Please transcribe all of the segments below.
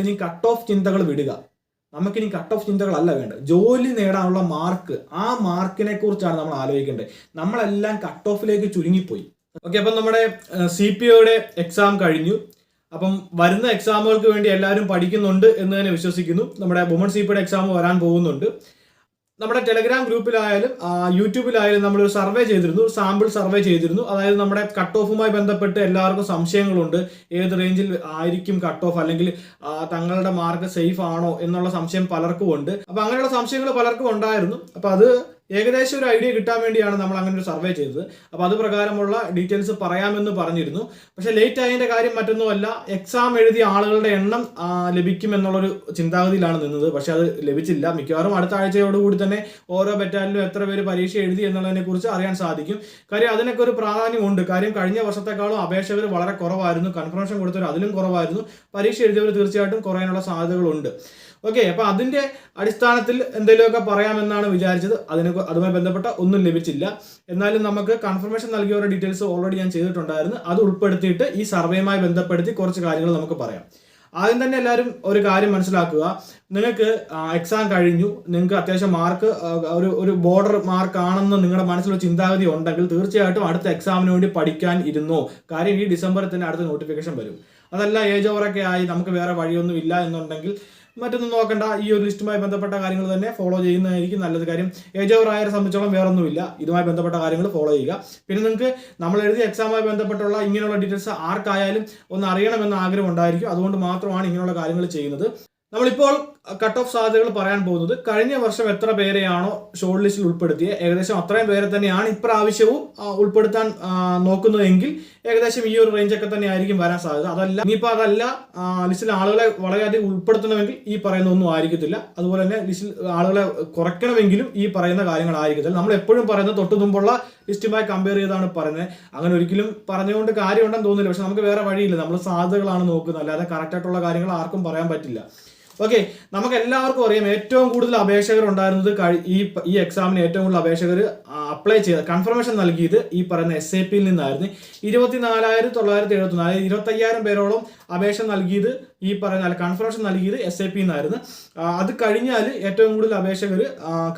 ഇനി cut off ചിന്തകൾ വിടുക. നമുക്കിനി കട്ട് ഓഫ് ചിന്തകളല്ല വേണ്ടത്. ജോലി നേടാനുള്ള മാർക്ക് ആ മാർക്കിനെ കുറിച്ചാണ് നമ്മൾ ആലോചിക്കേണ്ടത്. നമ്മളെല്ലാം കട്ട് ഓഫിലേക്ക് ചുരുങ്ങിപ്പോയി. ഓക്കെ അപ്പം നമ്മുടെ സി പി ഒയുടെ എക്സാം കഴിഞ്ഞു. അപ്പം വരുന്ന എക്സാമുകൾക്ക് വേണ്ടി എല്ലാവരും പഠിക്കുന്നുണ്ട് എന്ന് തന്നെ വിശ്വസിക്കുന്നു. നമ്മുടെ വുമൺ സി പിയുടെ എക്സാം വരാൻ പോകുന്നുണ്ട്. നമ്മുടെ ടെലഗ്രാം ഗ്രൂപ്പിലായാലും യൂട്യൂബിലായാലും നമ്മളൊരു സർവേ ചെയ്തിരുന്നു. ഒരു സാമ്പിൾ സർവേ ചെയ്തിരുന്നു. അതായത് നമ്മുടെ കട്ട് ഓഫുമായി ബന്ധപ്പെട്ട് എല്ലാവർക്കും സംശയങ്ങളുണ്ട്. ഏത് റേഞ്ചിൽ ആയിരിക്കും കട്ട് ഓഫ് അല്ലെങ്കിൽ തങ്ങളുടെ മാർക്ക് സേഫ് ആണോ എന്നുള്ള സംശയം പലർക്കും ഉണ്ട് അപ്പൊ അങ്ങനെയുള്ള സംശയങ്ങൾ പലർക്കും ഉണ്ടായിരുന്നു. അപ്പൊ അത് ഏകദേശം ഒരു ഐഡിയ കിട്ടാൻ വേണ്ടിയാണ് നമ്മൾ അങ്ങനെ ഒരു സർവേ ചെയ്തത്. അപ്പോൾ അത് പ്രകാരമുള്ള ഡീറ്റെയിൽസ് പറയാമെന്ന് പറഞ്ഞിരുന്നു. പക്ഷേ ലേറ്റ് ആയതിന്റെ കാര്യം മറ്റൊന്നുമല്ല എക്സാം എഴുതിയ ആളുകളുടെ എണ്ണം ലഭിക്കും എന്നുള്ളൊരു ചിന്താഗതിയിലാണ് നിന്നത്. പക്ഷേ അത് ലഭിച്ചില്ല. മിക്കവാറും അടുത്ത ആഴ്ചയോടുകൂടി തന്നെ ഓരോ ബെറ്റാലിനും എത്ര പേര് പരീക്ഷ എഴുതി എന്നുള്ളതിനെ കുറിച്ച് അറിയാൻ സാധിക്കും. കാര്യം അതിനൊക്കെ ഒരു പ്രാധാന്യമുണ്ട്. കാര്യം കഴിഞ്ഞ വർഷത്തെക്കാളും അപേക്ഷകർ വളരെ കുറവായിരുന്നു. കൺഫർമേഷൻ കൊടുത്തവർ അതിലും കുറവായിരുന്നു. പരീക്ഷ എഴുതിയവർ തീർച്ചയായിട്ടും കുറയാനുള്ള സാധ്യതകളുണ്ട്. ഓക്കെ അപ്പൊ അതിന്റെ അടിസ്ഥാനത്തിൽ എന്തെങ്കിലുമൊക്കെ പറയാമെന്നാണ് വിചാരിച്ചത്. അതിന് അതുമായി ബന്ധപ്പെട്ട ഒന്നും ലഭിച്ചില്ല. എന്നാലും നമുക്ക് കൺഫർമേഷൻ നൽകിയവരുടെ ഡീറ്റെയിൽസ് ഓൾറെഡി ഞാൻ ചെയ്തിട്ടുണ്ടായിരുന്നു. അത് ഉൾപ്പെടുത്തിയിട്ട് ഈ സർവേയുമായി ബന്ധപ്പെടുത്തി കുറച്ച് കാര്യങ്ങൾ നമുക്ക് പറയാം. ആദ്യം തന്നെ എല്ലാവരും ഒരു കാര്യം മനസ്സിലാക്കുക. നിങ്ങൾക്ക് എക്സാം കഴിഞ്ഞു. നിങ്ങൾക്ക് അത്യാവശ്യം മാർക്ക് ഒരു ഒരു ബോർഡർ മാർക്ക് ആണെന്ന് നിങ്ങളുടെ മനസ്സിലൊരു ചിന്താഗതി ഉണ്ടെങ്കിൽ തീർച്ചയായിട്ടും അടുത്ത എക്സാമിന് വേണ്ടി പഠിക്കാൻ ഇരുന്നോ. കാര്യം ഈ ഡിസംബറിൽ തന്നെ അടുത്ത നോട്ടിഫിക്കേഷൻ വരും. അതല്ല ഏജ് ഓവറൊക്കെ ആയി നമുക്ക് വേറെ വഴിയൊന്നും ഇല്ല എന്നുണ്ടെങ്കിൽ മറ്റൊന്നും നോക്കണ്ട. ഈ ഒരു ലിസ്റ്റുമായി ബന്ധപ്പെട്ട കാര്യങ്ങൾ തന്നെ ഫോളോ ചെയ്യുന്നതായിരിക്കും നല്ലത് കാര്യം. ഏജ് ഓവർ ആയവരെ സംബന്ധിച്ചോളം വേറെ ഒന്നുമില്ല ഇതുമായി ബന്ധപ്പെട്ട കാര്യങ്ങൾ ഫോളോ ചെയ്യുക. പിന്നെ നിങ്ങൾക്ക് നമ്മൾ എഴുതിയ എക്സാമുമായി ബന്ധപ്പെട്ടുള്ള ഇങ്ങനെയുള്ള ഡീറ്റെയിൽസ് ആർക്കായാലും ഒന്ന് അറിയണമെന്ന് ആഗ്രഹം ഉണ്ടായിരിക്കും. അതുകൊണ്ട് മാത്രമാണ് ഇങ്ങനെയുള്ള കാര്യങ്ങൾ ചെയ്യുന്നത്. നമ്മളിപ്പോൾ കട്ട് ഓഫ് സാധ്യതകൾ പറയാൻ പോകുന്നത് കഴിഞ്ഞ വർഷം എത്ര പേരെയാണോ ഷോർട്ട് ലിസ്റ്റിൽ ഉൾപ്പെടുത്തിയ? ഏകദേശം അത്രയും പേരെ തന്നെയാണ് ഇപ്രാവശ്യവും ഉൾപ്പെടുത്താൻ നോക്കുന്നതെങ്കിൽ ഏകദേശം ഈ ഒരു റേഞ്ചൊക്കെ തന്നെ ആയിരിക്കും വരാൻ സാധ്യത. അതല്ല ഇനിയിപ്പോൾ അതല്ല ലിസ്റ്റിൽ ആളുകളെ വളരെയധികം ഉൾപ്പെടുത്തണമെങ്കിൽ ഈ പറയുന്ന ഒന്നും ആയിരിക്കത്തില്ല. അതുപോലെ തന്നെ ലിസ്റ്റിൽ ആളുകളെ കുറയ്ക്കണമെങ്കിലും ഈ പറയുന്ന കാര്യങ്ങൾ ആയിരിക്കത്തില്ല. നമ്മൾ എപ്പോഴും പറയുന്നത് തൊട്ട് മുമ്പുള്ള ലിസ്റ്റുമായി കമ്പയർ ചെയ്താണ് പറയുന്നത്. അങ്ങനെ ഒരിക്കലും പറഞ്ഞുകൊണ്ട് കാര്യമുണ്ടെന്ന് തോന്നുന്നില്ല. പക്ഷെ നമുക്ക് വേറെ വഴിയില്ല. നമ്മൾ സാധ്യതകളാണ് നോക്കുന്നത്. അല്ലാതെ കറക്റ്റായിട്ടുള്ള കാര്യങ്ങൾ ആർക്കും പറയാൻ പറ്റില്ല. ഓക്കെ നമുക്ക് എല്ലാവർക്കും അറിയാം ഏറ്റവും കൂടുതൽ അപേക്ഷകർ ഉണ്ടായിരുന്നത് ഈ ഈ എക്സാമിന് ഏറ്റവും കൂടുതൽ അപേക്ഷകർ അപ്ലൈ ചെയ്ത കൺഫർമേഷൻ നൽകിയത് ഈ പറയുന്ന എസ് എ പിയിൽ നിന്നായിരുന്നു. ഇരുപത്തിനാലായിരത്തി തൊള്ളായിരത്തി എഴുപത്തി നാല് ഇരുപത്തയ്യായിരം പേരോളം അപേക്ഷ നൽകിയത് ഈ പറയുന്ന കൺഫർമേഷൻ നൽകിയത് എസ് എ പി ആയിരുന്നു അത് കഴിഞ്ഞാൽ ഏറ്റവും കൂടുതൽ അപേക്ഷകർ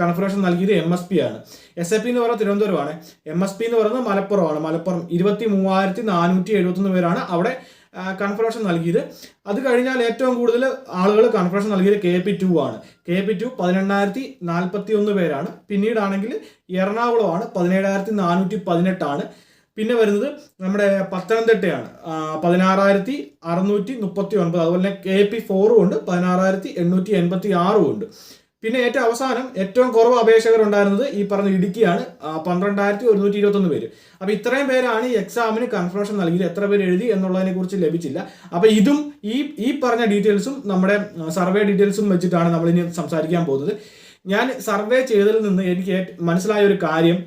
കൺഫർമേഷൻ നൽകിയത് എം എസ് പി ആണ്. എസ് എ പി എന്ന് പറയുന്നത് തിരുവനന്തപുരമാണ്. എം എസ് പി എന്ന് പറയുന്നത് മലപ്പുറമാണ്. മലപ്പുറം ഇരുപത്തി മൂവായിരത്തി നാനൂറ്റി എഴുപത്തൊന്ന് പേരാണ് അവിടെ കൺഫർമേഷൻ നൽകിയത്. അത് കഴിഞ്ഞാൽ ഏറ്റവും കൂടുതൽ ആളുകൾ കൺഫർമേഷൻ നൽകിയത് കെ പി ടു ആണ്. കെ പി ടു പതിനെണ്ണായിരത്തി നാൽപ്പത്തി ഒന്ന് പേരാണ്. പിന്നീടാണെങ്കിൽ എറണാകുളമാണ് പതിനേഴായിരത്തി നാനൂറ്റി പതിനെട്ടാണ് പിന്നെ വരുന്നത് നമ്മുടെ പത്തനംതിട്ടയാണ്. പതിനാറായിരത്തി അറുന്നൂറ്റി മുപ്പത്തി ഒൻപത് അതുപോലെ തന്നെ കെ പി ഫോറും ഉണ്ട് പതിനാറായിരത്തി എണ്ണൂറ്റി എൺപത്തി ആറും ഉണ്ട്. പിന്നെ ഏറ്റവും അവസാനം ഏറ്റവും കുറവ് അപേക്ഷകർ ഉണ്ടായിരുന്നത് ഈ പറഞ്ഞ ഇടുക്കിയാണ്. പന്ത്രണ്ടായിരത്തി ഒരുന്നൂറ്റി ഇരുപത്തൊന്ന് പേര്. അപ്പോൾ ഇത്രയും പേരാണ് ഈ എക്സാമിന് കൺഫർമേഷൻ നൽകിയത്. എത്ര പേര് എഴുതി എന്നുള്ളതിനെ കുറിച്ച് ലഭിച്ചില്ല. അപ്പോൾ ഇതും ഈ ഈ പറഞ്ഞ ഡീറ്റെയിൽസും നമ്മുടെ സർവേ ഡീറ്റെയിൽസും വെച്ചിട്ടാണ് നമ്മളിനി സംസാരിക്കാൻ പോകുന്നത്. ഞാൻ സർവേ ചെയ്തതിൽ നിന്ന് എനിക്ക് മനസ്സിലായ ഒരു കാര്യം.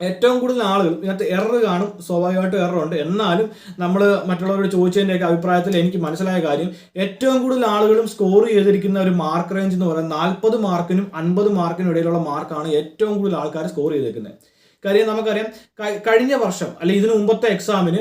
ഏറ്റവും കൂടുതൽ ആളുകൾ ഇതിനകത്ത് എറർ കാണും. സ്വാഭാവികമായിട്ടും എറർ ഉണ്ട്. എന്നാലും നമ്മൾ മറ്റുള്ളവരോട് ചോദിച്ചതിന്റെയൊക്കെ അഭിപ്രായത്തിൽ എനിക്ക് മനസ്സിലായ കാര്യം ഏറ്റവും കൂടുതൽ ആളുകളും സ്കോർ ചെയ്തിരിക്കുന്ന ഒരു മാർക്ക് റേഞ്ച് എന്ന് പറയുന്നത് നാൽപ്പത് മാർക്കിനും അൻപത് മാർക്കിനും ഇടയിലുള്ള മാർക്കാണ് ഏറ്റവും കൂടുതൽ ആൾക്കാർ സ്കോർ ചെയ്തേക്കുന്നത്. കാര്യം നമുക്കറിയാം കഴിഞ്ഞ വർഷം അല്ലെ ഇതിനു മുമ്പത്തെ എക്സാമിന്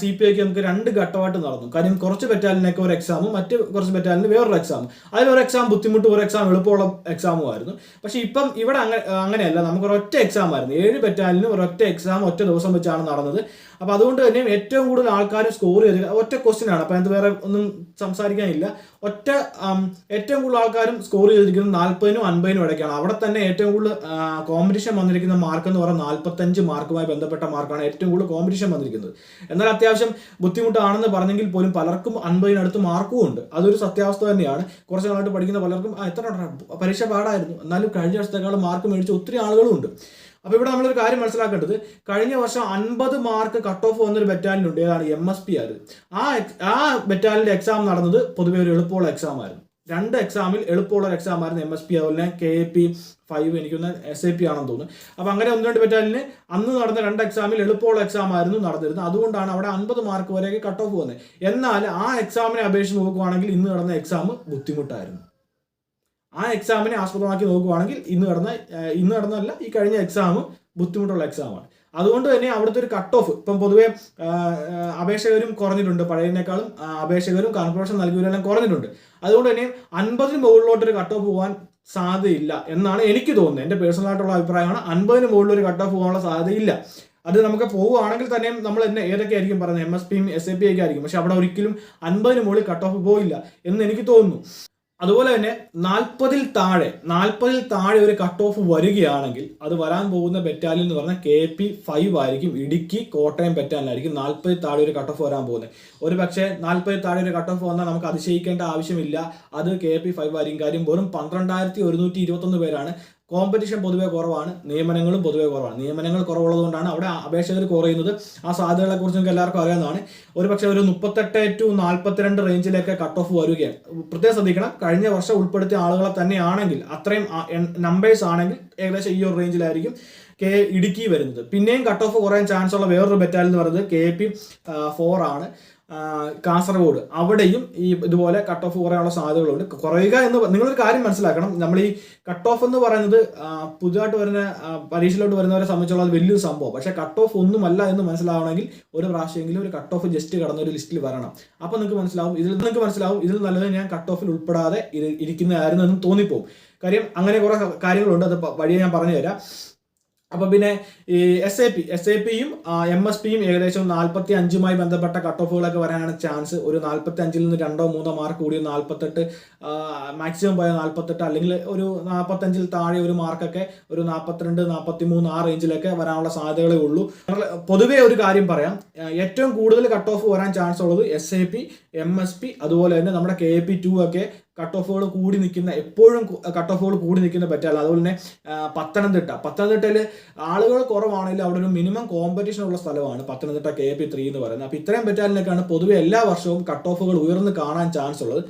സി പി ഐക്ക് നമുക്ക് രണ്ട് ഘട്ടമായിട്ട് നടന്നു. കാര്യം കുറച്ച് ബറ്റാലിനൊക്കെ ഒരു എക്സാമും മറ്റ് കുറച്ച് ബറ്റാലിന് വേറൊരു എക്സാമും അതിലൊരു എക്സാം ബുദ്ധിമുട്ട് ഒരു എക്സാം എളുപ്പമുള്ള എക്സാമും ആയിരുന്നു. പക്ഷേ ഇപ്പം ഇവിടെ അങ്ങനെ അങ്ങനെയല്ല. നമുക്ക് ഒരൊറ്റ എക്സാം ആയിരുന്നു. ഏഴ് ബറ്റാലിനും ഒരൊറ്റ എക്സാം ഒറ്റ ദിവസം വെച്ചാണ് നടന്നത്. അപ്പൊ അതുകൊണ്ട് തന്നെ ഏറ്റവും കൂടുതൽ ആൾക്കാർ സ്കോർ ചെയ്ത് ഒറ്റ ക്വസ്റ്റ്യൻ ആണ്. അപ്പൊ അതിനകത്ത് വേറെ ഒന്നും സംസാരിക്കാനില്ല. ഒറ്റ ഏറ്റവും കൂടുതൽ ആൾക്കാരും സ്കോർ ചെയ്തിരിക്കുന്നത് നാൽപ്പതിനും അൻപതിനും ഇടയ്ക്കാണ്. അവിടെ തന്നെ ഏറ്റവും കൂടുതൽ കോമ്പറ്റീഷൻ വന്നിരിക്കുന്ന മാർക്ക് എന്ന് പറഞ്ഞാൽ നാൽപ്പത്തഞ്ച് മാർക്കുമായി ബന്ധപ്പെട്ട മാർക്കാണ് ഏറ്റവും കൂടുതൽ കോമ്പറ്റീഷൻ വന്നിരിക്കുന്നത്. എന്നാൽ അത്യാവശ്യം ബുദ്ധിമുട്ടാണെന്ന് പറഞ്ഞെങ്കിൽ പോലും പലർക്കും അൻപതിനടുത്ത് മാർക്കും ഉണ്ട്. അതൊരു സത്യാവസ്ഥ തന്നെയാണ്. കുറച്ച് നാളായിട്ട് പഠിക്കുന്ന പലർക്കും എത്ര? പരീക്ഷ പാടായിരുന്നു. എന്നാലും കഴിഞ്ഞ വർഷത്തെക്കാളും മാർക്ക് മേടിച്ച ഒത്തിരി ആളുകളും ഉണ്ട്. അപ്പൊ ഇവിടെ നമ്മളൊരു കാര്യം മനസ്സിലാക്കേണ്ടത് കഴിഞ്ഞ വർഷം അൻപത് മാർക്ക് കട്ട് ഓഫ് വന്നൊരു ബറ്റാലിയൻ ഉണ്ട്. ഏതാണ്? എം എസ് പി ആയിരുന്നു ആ ആ ബറ്റാലിന്റെ എക്സാം നടന്നത് പൊതുവെ ഒരു എളുപ്പമുള്ള എക്സാം ആയിരുന്നു. രണ്ട് എക്സാമിൽ എളുപ്പമുള്ള ഒരു എക്സാം ആയിരുന്നു എം എസ് പി അതുപോലെ കെ എ പി ഫൈവ് എനിക്കൊന്ന് എസ് എ പി ആണെന്ന് തോന്നുന്നു. അപ്പൊ അങ്ങനെ ഒന്ന് രണ്ട് ബറ്റാലിന് അന്ന് നടന്ന രണ്ട് എക്സാമിൽ എളുപ്പമുള്ള എക്സാം ആയിരുന്നു നടന്നിരുന്നത്. അതുകൊണ്ടാണ് അവിടെ അൻപത് മാർക്ക് വരെയൊക്കെ കട്ട് ഓഫ് വന്നത് എന്നാൽ ആ എക്സാമിനെ അപേക്ഷിച്ച് നോക്കുവാണെങ്കിൽ ഇന്ന് നടന്ന എക്സാം ബുദ്ധിമുട്ടായിരുന്നു. ആ എക്സാമിനെ ആസ്പദമാക്കി നോക്കുകയാണെങ്കിൽ ഇന്ന് നടന്ന ഇന്ന് നടന്നല്ല ഈ കഴിഞ്ഞ എക്സാം ബുദ്ധിമുട്ടുള്ള എക്സാമാണ് അതുകൊണ്ട് തന്നെ അവിടുത്തെ ഒരു കട്ട് ഓഫ് ഇപ്പം പൊതുവെ അപേക്ഷകരും കുറഞ്ഞിട്ടുണ്ട്. പഴയതിനേക്കാളും അപേക്ഷകരും കോർപ്പറേഷൻ നൽകിയവരെല്ലാം കുറഞ്ഞിട്ടുണ്ട്. അതുകൊണ്ട് തന്നെ അൻപതിന് മുകളിലോട്ട് ഒരു കട്ട് ഓഫ് പോകാൻ സാധ്യതയില്ല എന്നാണ് എനിക്ക് തോന്നുന്നത്. എന്റെ പേഴ്സണൽ ആയിട്ടുള്ള അഭിപ്രായമാണ് അൻപതിന് മുകളിൽ ഒരു കട്ട് ഓഫ് പോകാനുള്ള സാധ്യതയില്ല. അത് നമുക്ക് പോവുകയാണെങ്കിൽ തന്നെയും നമ്മൾ എന്നെ ഏതൊക്കെ ആയിരിക്കും പറയുന്നത്? എം എസ് പിയും എസ് എ പി ഒക്കെ ആയിരിക്കും. പക്ഷെ അവിടെ ഒരിക്കലും അൻപതിന് മുകളിൽ കട്ട് ഓഫ് പോയില്ല എന്ന് എനിക്ക് തോന്നുന്നു. അതുപോലെ തന്നെ നാൽപ്പതിൽ താഴെ നാൽപ്പതിൽ താഴെ ഒരു കട്ട് ഓഫ് വരികയാണെങ്കിൽ അത് വരാൻ പോകുന്ന ബറ്റാലിയൻ എന്ന് പറഞ്ഞാൽ കെ പി ഫൈവ് ആയിരിക്കും. ഇടുക്കി കോട്ടയം ബറ്റാലിയനായിരിക്കും നാൽപ്പതിൽ താഴെ ഒരു കട്ട് ഓഫ് വരാൻ പോകുന്നത്. ഒരു പക്ഷേ നാൽപ്പതിൽ താഴെ ഒരു കട്ട് ഓഫ് വന്നാൽ നമുക്ക് അതിശയിക്കേണ്ട ആവശ്യമില്ല. അത് കെ പി ഫൈവ് ആയിരിക്കും. കാര്യം വെറും പന്ത്രണ്ടായിരത്തി ഒരുന്നൂറ്റി ഇരുപത്തൊന്ന് പേരാണ്. കോമ്പറ്റീഷൻ പൊതുവേ കുറവാണ്. നിയമനങ്ങളും പൊതുവേ കുറവാണ്. നിയമനങ്ങൾ കുറവുള്ളതുകൊണ്ടാണ് അവിടെ അപേക്ഷകർ കുറയുന്നത് ആ സാധ്യതകളെ കുറിച്ച് നമുക്ക് എല്ലാവർക്കും അറിയാവുന്നതാണ്. ഒരു പക്ഷേ ഒരു മുപ്പത്തെട്ട് ടു നാൽപ്പത്തിരണ്ട് റേഞ്ചിലേക്ക് കട്ട് ഓഫ് വരികയാണ്. പ്രത്യേകം ശ്രദ്ധിക്കണം. കഴിഞ്ഞ വർഷം ഉൾപ്പെടുത്തിയ ആളുകളെ തന്നെയാണെങ്കിൽ അത്രയും നമ്പേഴ്സ് ആണെങ്കിൽ ഏകദേശം ഈ ഒരു റേഞ്ചിലായിരിക്കും കെ ഇടുക്കി വരുന്നത്. പിന്നെയും കട്ട് ഓഫ് കുറയാൻ ചാൻസ് ഉള്ള വേറൊരു ബറ്റാലിയൻ എന്ന് പറയുന്നത് കെ പി ഫോർ ആണ്. കാസർഗോഡ്. അവിടെയും ഈ ഇതുപോലെ കട്ട് ഓഫ് കുറയാനുള്ള സാധ്യതകളുണ്ട്. കുറയുക എന്ന് നിങ്ങളൊരു കാര്യം മനസ്സിലാക്കണം. നമ്മൾ ഈ കട്ട് ഓഫ് എന്ന് പറയുന്നത് പുതുതായിട്ട് വരുന്ന പരീക്ഷയിലോട്ട് വരുന്നവരെ സംബന്ധിച്ചുള്ള വലിയൊരു സംഭവം. പക്ഷേ കട്ട് ഓഫ് ഒന്നുമല്ല എന്ന് മനസ്സിലാവണമെങ്കിൽ ഒരു പ്രാവശ്യമെങ്കിലും ഒരു കട്ട് ഓഫ് ജസ്റ്റ് കടന്ന ഒരു ലിസ്റ്റിൽ വരണം. അപ്പോൾ നിങ്ങൾക്ക് മനസ്സിലാവും. ഇതിൽ നിങ്ങൾക്ക് മനസ്സിലാവും. ഇതിൽ നല്ലത് ഞാൻ കട്ട് ഓഫിൽ ഉൾപ്പെടാതെ ഇരിക്കുന്നതായിരുന്നു എന്നും തോന്നിപ്പോവും. കാര്യം അങ്ങനെ കുറേ കാര്യങ്ങളുണ്ട്. അത് വഴിയെ ഞാൻ പറഞ്ഞു തരാം അപ്പൊ പിന്നെ ഈ S A P S A പിയും എം എസ് പിയും ഏകദേശം നാൽപ്പത്തി അഞ്ചുമായി ബന്ധപ്പെട്ട കട്ട് ഓഫുകളൊക്കെ വരാനാണ് ചാൻസ്. ഒരു നാൽപ്പത്തി അഞ്ചിൽ നിന്ന് രണ്ടോ മൂന്നോ മാർക്ക് കൂടി നാൽപ്പത്തെട്ട് മാക്സിമം പോയ നാൽപ്പത്തെട്ട് അല്ലെങ്കിൽ ഒരു നാൽപ്പത്തഞ്ചിൽ താഴെ ഒരു മാർക്കൊക്കെ ഒരു നാൽപ്പത്തിരണ്ട് നാൽപ്പത്തി മൂന്ന് ആ റേഞ്ചിലൊക്കെ വരാനുള്ള സാധ്യതകളേ ഉള്ളൂ. പൊതുവേ ഒരു കാര്യം പറയാം. ഏറ്റവും കൂടുതൽ കട്ട് ഓഫ് വരാൻ ചാൻസ് ഉള്ളത് S A P M S P അതുപോലെ തന്നെ നമ്മുടെ കെ എ പി ടു ഒക്കെ കട്ട് ഓഫുകൾ കൂടി നിൽക്കുന്ന എപ്പോഴും കട്ട് ഓഫുകൾ കൂടി നിൽക്കുന്ന പറ്റാല്ല അതുപോലെ തന്നെ പത്തനംതിട്ട. പത്തനംതിട്ടയിൽ ആളുകൾ കുറവാണെങ്കിൽ അവിടെ ഒരു മിനിമം കോമ്പറ്റീഷൻ ഉള്ള സ്ഥലമാണ് പത്തനംതിട്ട കെ പി ത്രീ എന്ന് പറയുന്നത്. അപ്പോൾ ഇത്രയും പറ്റാലിനൊക്കെയാണ് പൊതുവെ എല്ലാ വർഷവും കട്ട് ഓഫുകൾ ഉയർന്ന് കാണാൻ ചാൻസ് ഉള്ളത്.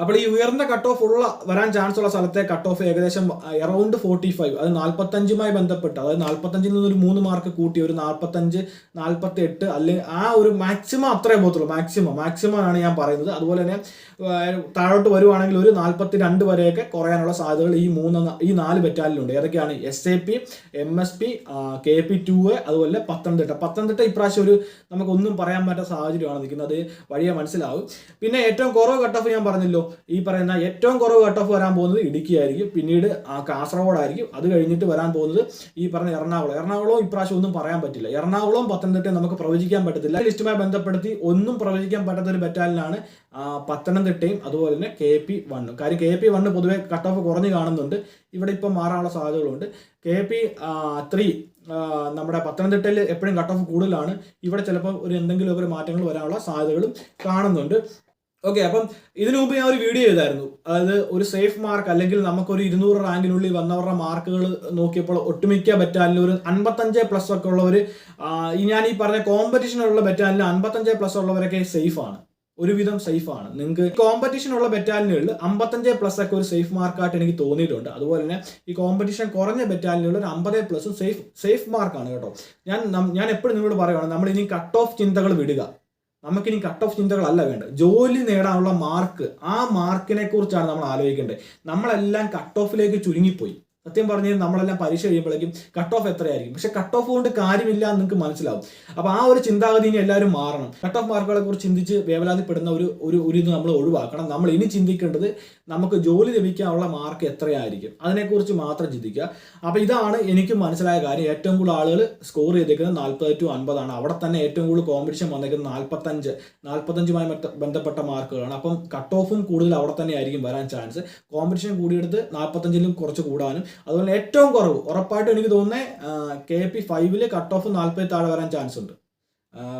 അപ്പോൾ ഈ ഉയർന്ന കട്ട് ഓഫ് ഉള്ള വരാൻ ചാൻസ് ഉള്ള സ്ഥലത്തെ കട്ട് ഓഫ് ഏകദേശം അറൗണ്ട് ഫോർട്ടി ഫൈവ് അത് നാൽപ്പത്തഞ്ചുമായി ബന്ധപ്പെട്ട് അതായത് നാൽപ്പത്തഞ്ചിൽ നിന്ന് ഒരു മൂന്ന് മാർക്ക് കൂട്ടി ഒരു നാൽപ്പത്തഞ്ച് നാൽപ്പത്തി എട്ട് അല്ലെങ്കിൽ ആ ഒരു മാക്സിമം അത്രേ പോകത്തുള്ളൂ. മാക്സിമം മാക്സിമം ആണ് ഞാൻ പറയുന്നത്. അതുപോലെ തന്നെ താഴോട്ട് വരുവാണെങ്കിൽ ഒരു നാൽപ്പത്തി രണ്ട് വരെയൊക്കെ കുറയാനുള്ള സാധ്യതകൾ ഈ മൂന്ന് ഈ നാല് ബറ്റാലിലുണ്ട് ഏതൊക്കെയാണ്? S A P M S P K P two അതുപോലെ പത്തനംതിട്ട. പത്തനംതിട്ട ഇപ്രാവശ്യം ഒരു നമുക്കൊന്നും പറയാൻ പറ്റാത്ത സാഹചര്യമാണ് നിൽക്കുന്നത്. അത് വഴിയെ മനസ്സിലാവും. പിന്നെ ഏറ്റവും കുറവ് കട്ട് ഓഫ് ഞാൻ പറഞ്ഞല്ലോ. ഈ പറയുന്ന ഏറ്റവും കുറവ് കട്ട് ഓഫ് വരാൻ പോകുന്നത് ഇടുക്കി ആയിരിക്കും പിന്നീട് കാസർഗോഡായിരിക്കും. അത് കഴിഞ്ഞിട്ട് വരാൻ പോകുന്നത് ഈ പറഞ്ഞ എറണാകുളം. എറണാകുളവും ഇപ്രാവശ്യം ഒന്നും പറയാൻ പറ്റില്ല. എറണാകുളവും പത്തനംതിട്ടയും നമുക്ക് പ്രവചിക്കാൻ പറ്റത്തില്ല. ലിസ്റ്റുമായി ബന്ധപ്പെടുത്തി ഒന്നും പ്രവചിക്കാൻ പറ്റാത്ത ഒരു ബറ്റാലിനാണ് പത്തനംതിട്ടയും അതുപോലെ തന്നെ കെ പി വണ്ണും. കാര്യം കെ പി വണ്ണ് പൊതുവെ കട്ട് ഓഫ് കുറഞ്ഞ് കാണുന്നുണ്ട്. ഇവിടെ ഇപ്പം മാറാനുള്ള സാധ്യതകളുണ്ട്. കെ പി ത്രീ നമ്മുടെ പത്തനംതിട്ടയിൽ എപ്പോഴും കട്ട് ഓഫ് കൂടുതലാണ്. ഇവിടെ ചിലപ്പോൾ ഒരു എന്തെങ്കിലും ഒരു മാറ്റങ്ങൾ വരാനുള്ള സാധ്യതകളും കാണുന്നുണ്ട്. ഓക്കെ അപ്പം ഇതിനു മുമ്പ് ഞാൻ ഒരു വീഡിയോ ചെയ്തായിരുന്നു. അതായത് ഒരു സേഫ് മാർക്ക് അല്ലെങ്കിൽ നമുക്കൊരു ഇരുന്നൂറ് റാങ്കിനുള്ളിൽ വന്നവരുടെ മാർക്കുകൾ നോക്കിയപ്പോൾ ഒട്ടുമിക്ക ബറ്റാലിന് ഒരു അൻപത്തഞ്ച് പ്ലസ് ഒക്കെ ഉള്ളവർ ഞാൻ ഈ പറഞ്ഞ കോമ്പറ്റീഷനുള്ള ബറ്റാലിന് അൻപത്തഞ്ച് പ്ലസ് ഉള്ളവരൊക്കെ സേഫ് ആണ്. ഒരുവിധം സേഫ് ആണ്. നിങ്ങൾക്ക് കോമ്പറ്റീഷൻ ഉള്ള ബറ്റാലിനുകളിൽ അമ്പത്തഞ്ച് പ്ലസ് ഒക്കെ ഒരു സേഫ് മാർക്കായിട്ട് എനിക്ക് തോന്നിയിട്ടുണ്ട്. അതുപോലെ തന്നെ ഈ കോമ്പറ്റീഷൻ കുറഞ്ഞ ബറ്റാലിനുകളിൽ ഒരു അമ്പത് പ്ലസും സേഫ് സേഫ് മാർക്കാണ് കേട്ടോ. ഞാൻ ഞാൻ എപ്പോഴും നിങ്ങളോട് പറയുകയാണ് നമ്മൾ ഇനി കട്ട് ഓഫ് ചിന്തകൾ വിടുക. നമുക്കിനി കട്ട് ഓഫ് ചിന്തകളല്ല വേണ്ട ജോലി നേടാനുള്ള മാർക്ക് ആ മാർക്കിനെ കുറിച്ചാണ് നമ്മൾ ആലോചിക്കേണ്ടത്. നമ്മളെല്ലാം കട്ട് ഓഫിലേക്ക് ചുരുങ്ങിപ്പോയി. സത്യം പറഞ്ഞു നമ്മളെല്ലാം പരീക്ഷ കഴിയുമ്പോഴേക്കും കട്ട് ഓഫ് എത്രയായിരിക്കും? പക്ഷെ കട്ട് ഓഫ് കൊണ്ട് കാര്യമില്ല എന്ന് നിങ്ങൾക്ക് മനസ്സിലാവും. അപ്പോൾ ആ ഒരു ചിന്താഗതി ഇനി എല്ലാവരും മാറണം. കട്ട് ഓഫ് മാർക്കുകളെ കുറിച്ച് ചിന്തിച്ച് വേവലാതിപ്പെടുന്ന ഒരു ഒരു ഒരു ഇത് നമ്മൾ ഒഴിവാക്കണം. നമ്മൾ ഇനി ചിന്തിക്കേണ്ടത് നമുക്ക് ജോലി ലഭിക്കാനുള്ള മാർക്ക് എത്രയായിരിക്കും? അതിനെക്കുറിച്ച് മാത്രം ചിന്തിക്കുക. അപ്പോൾ ഇതാണ് എനിക്ക് മനസ്സിലായ കാര്യം. ഏറ്റവും കൂടുതൽ ആളുകൾ സ്കോർ ചെയ്തേക്കുന്നത് നാൽപ്പത് ടു അൻപതാണ്. അവിടെ തന്നെ ഏറ്റവും കൂടുതൽ കോമ്പറ്റീഷൻ വന്നേക്കുന്നത് നാൽപ്പത്തഞ്ച് നാൽപ്പത്തഞ്ചുമായി ബന്ധപ്പെട്ട മാർക്കുകളാണ്. അപ്പം കട്ട് ഓഫും കൂടുതൽ അവിടെ തന്നെ ആയിരിക്കും വരാൻ ചാൻസ് കോമ്പറ്റീഷൻ കൂടിയെടുത്ത് നാൽപ്പത്തഞ്ചിലും കുറച്ച് കൂടാനും അതുപോലെ ഏറ്റവും കുറവ്. ഉറപ്പായിട്ടും എനിക്ക് തോന്നുന്നത് കെ പി ഫൈവിൽ കട്ട് ഓഫ് നാൽപ്പത് താഴെ വരാൻ ചാൻസ് ഉണ്ട്.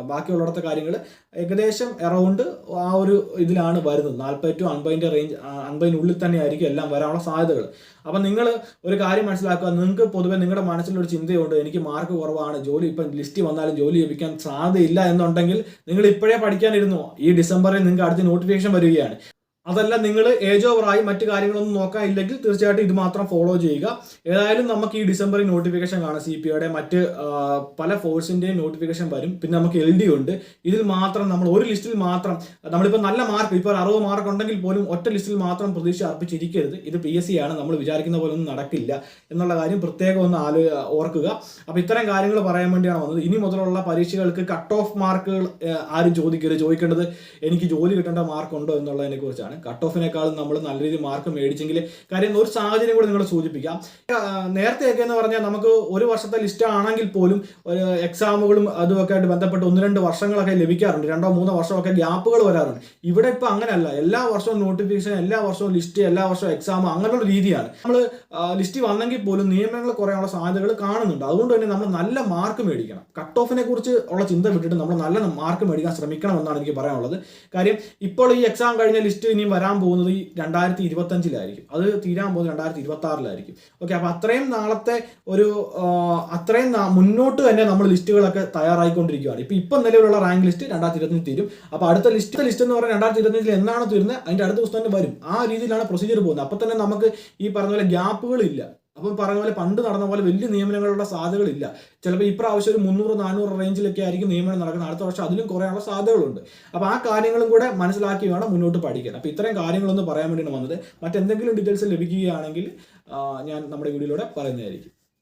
ബാക്കിയുള്ളടത്തെ കാര്യങ്ങൾ ഏകദേശം എറൗണ്ട് ആ ഒരു ഇതിലാണ് വരുന്നത്. നാൽപ്പത് ടു അൻപതിന്റെ റേഞ്ച് അൻപതിനുള്ളിൽ തന്നെ ആയിരിക്കും എല്ലാം വരാനുള്ള സാധ്യതകൾ അപ്പം നിങ്ങൾ ഒരു കാര്യം മനസ്സിലാക്കുക. നിങ്ങൾക്ക് പൊതുവെ നിങ്ങളുടെ മനസ്സിലൊരു ചിന്തയുണ്ട്. എനിക്ക് മാർക്ക് കുറവാണ്. ജോലി ഇപ്പം ലിസ്റ്റ് വന്നാലും ജോലി ലഭിക്കാൻ സാധ്യതയില്ല എന്നുണ്ടെങ്കിൽ നിങ്ങൾ ഇപ്പോഴേ പഠിക്കാനിരുന്നു. ഈ ഡിസംബറിൽ നിങ്ങൾക്ക് അടുത്ത നോട്ടിഫിക്കേഷൻ വരികയാണ്. അതല്ല നിങ്ങൾ ഏജ് ഓവറായി മറ്റു കാര്യങ്ങളൊന്നും നോക്കാനില്ലെങ്കിൽ തീർച്ചയായിട്ടും ഇത് മാത്രം ഫോളോ ചെയ്യുക. ഏതായാലും നമുക്ക് ഈ ഡിസംബറിൽ നോട്ടിഫിക്കേഷൻ കാണാം സി പി ഐയുടെ മറ്റ് പല ഫോഴ്സിന്റെയും നോട്ടിഫിക്കേഷൻ വരും. പിന്നെ നമുക്ക് എൽ ഡി ഉണ്ട്. ഇതിൽ മാത്രം നമ്മൾ ഒരു ലിസ്റ്റിൽ മാത്രം നമ്മളിപ്പോൾ നല്ല മാർക്ക് ഇപ്പോൾ അറുപത് മാർക്ക് ഉണ്ടെങ്കിൽ പോലും ഒറ്റ ലിസ്റ്റിൽ മാത്രം പ്രതീക്ഷ അർപ്പിച്ചിരിക്കരുത്. ഇത് പി എസ് സി ആണ്. നമ്മൾ വിചാരിക്കുന്ന പോലെ ഒന്നും നടക്കില്ല. എന്നുള്ള കാര്യം പ്രത്യേകം ഒന്ന് ആലോ ഓർക്കുക. അപ്പോൾ ഇത്തരം കാര്യങ്ങൾ പറയാൻ വേണ്ടിയാണ് വന്നത്. ഇനി മുതലുള്ള പരീക്ഷകൾക്ക് കട്ട് ഓഫ് മാർക്കുകൾ ആരും ചോദിക്കരുത്. ചോദിക്കേണ്ടത് എനിക്ക് ജോലി കിട്ടേണ്ട മാർക്ക് ഉണ്ടോ എന്നുള്ളതിനെ കുറിച്ചാണ് കട്ട് ഓഫിനേക്കാളും നമ്മൾ നല്ല രീതിയിൽ മാർക്ക് മേടിച്ചെങ്കിൽ കാര്യം ഒരു സാഹചര്യം കൂടി നിങ്ങൾ സൂചിപ്പിക്കാം. നേരത്തെയൊക്കെ എന്ന് പറഞ്ഞാൽ നമുക്ക് ഒരു വർഷത്തെ ലിസ്റ്റ് ആണെങ്കിൽ പോലും എക്സാമുകളും അതുമൊക്കെ ആയിട്ട് ബന്ധപ്പെട്ട് ഒന്ന് രണ്ട് വർഷങ്ങളൊക്കെ ലഭിക്കാറുണ്ട്. രണ്ടോ മൂന്നോ വർഷമൊക്കെ ഗ്യാപ്പുകൾ വരാറുണ്ട്. ഇവിടെ ഇപ്പം അങ്ങനെയല്ല. എല്ലാ വർഷവും നോട്ടിഫിക്കേഷൻ എല്ലാ വർഷവും ലിസ്റ്റ് എല്ലാ വർഷവും എക്സാം അങ്ങനെയുള്ള രീതിയാണ്. നമ്മൾ ലിസ്റ്റ് വന്നെങ്കിൽ പോലും നിയമങ്ങൾ കുറയാനുള്ള സാധ്യതകൾ കാണുന്നുണ്ട്. അതുകൊണ്ട് തന്നെ നമ്മൾ നല്ല മാർക്ക് മേടിക്കണം. കട്ട് ഓഫിനെ കുറിച്ച് ഉള്ള ചിന്ത വിട്ടിട്ട് നമ്മൾ നല്ല മാർക്ക് മേടിക്കാൻ ശ്രമിക്കണം എന്നാണ് എനിക്ക് പറയാനുള്ളത്. കാര്യം ഇപ്പോൾ ഈ എക്സാം കഴിഞ്ഞ ലിസ്റ്റ് ഇനി വരാൻ പോകുന്നത് ഈ രണ്ടായിരത്തി ഇരുപത്തഞ്ചിലായിരിക്കും അത് തീരാൻ പോകുന്നത് രണ്ടായിരത്തി ഇരുപത്തി ആറിലായിരിക്കും ഓക്കെ അപ്പൊ അത്രയും നാളത്തെ ഒരു അത്രയും മുന്നോട്ട് തന്നെ നമ്മൾ ലിസ്റ്റുകളൊക്കെ തയ്യാറായിക്കൊണ്ടിരിക്കുകയാണ് ഇപ്പൊ ഇപ്പം നിലവിലുള്ള റാങ്ക് ലിസ്റ്റ് രണ്ടായിരത്തി ഇരുപത്തഞ്ച് തീരും. അപ്പൊ അടുത്ത ലിസ്റ്റ് ലിസ്റ്റ് എന്ന് പറഞ്ഞാൽ രണ്ടായിരത്തി ഇരുപത്തഞ്ചിൽ എന്നാണ് തീരുന്നത്? അതിന്റെ അടുത്ത ദിവസം തന്നെ വരും. ആ രീതിയിലാണ് പ്രൊസീജിയർ പോകുന്നത്. അപ്പൊ തന്നെ നമുക്ക് ഈ പറഞ്ഞ പോലെ ഗ്യാപ്പുകൾ ഇല്ല അപ്പം പറഞ്ഞ പോലെ പണ്ട് നടന്ന പോലെ വലിയ നിയമനങ്ങളുള്ള സാധ്യതകളില്ല. ചിലപ്പോൾ ഇപ്രാവശ്യം ഒരു മുന്നൂറ് നാനൂറ് റേഞ്ചിലൊക്കെ ആയിരിക്കും നിയമനം നടക്കുന്നത്. അടുത്ത വർഷം അതിലും കുറയാനുള്ള സാധ്യതകളുണ്ട്. അപ്പോൾ ആ കാര്യങ്ങളും കൂടെ മനസ്സിലാക്കി വേണം മുന്നോട്ട് പഠിക്കാൻ. അപ്പോൾ ഇത്രയും കാര്യങ്ങളൊന്ന് പറയാൻ വേണ്ടിയാണ് വന്നത്. മറ്റെന്തെങ്കിലും ഡീറ്റെയിൽസ് ലഭിക്കുകയാണെങ്കിൽ ഞാൻ നമ്മുടെ വീഡിയോയിലൂടെ പറയുന്നതായിരിക്കും.